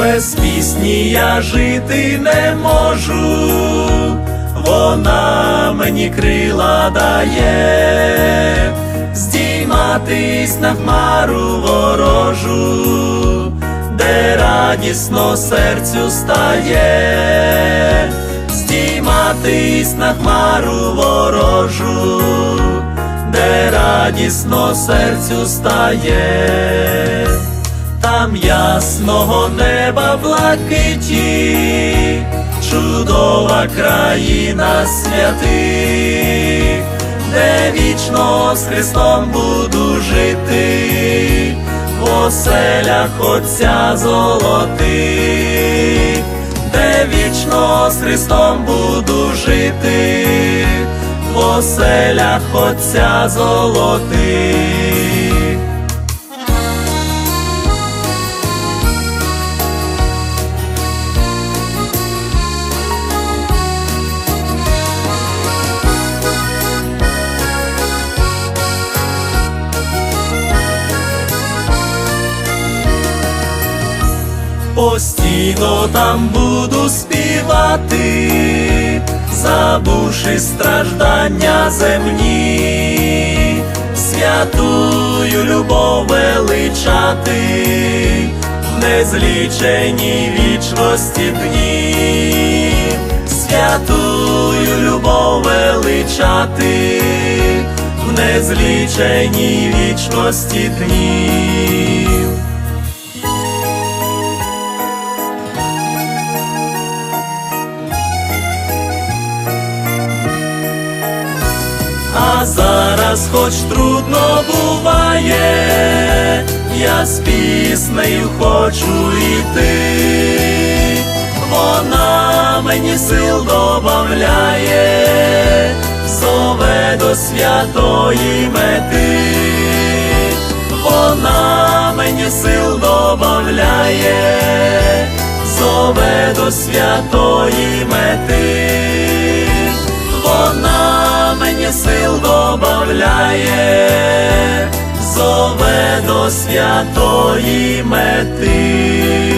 без пісні я жити не можу, вона мені крила дає, здійматись на хмару ворожу, де радісно серцю стає, здійматись на хмару ворожу, де радісно серцю стає там ясного неба блакиті, чудова країна святих, де вічно з Христом буду жити, в оселях Отця золотих, де вічно з Христом буду жити, в оселях Отця золотих. Постійно там буду співати, забувши страждання земні, святую любов величати, в незліченій вічності дні, святую любов величати, в незліченій вічності днів. Зараз, хоч трудно буває, я з піснею хочу йти, вона мені сил добавляє, зове до святої мети, вона мені сил добавляє, зове до святої мети добавляє, зове до святої мети.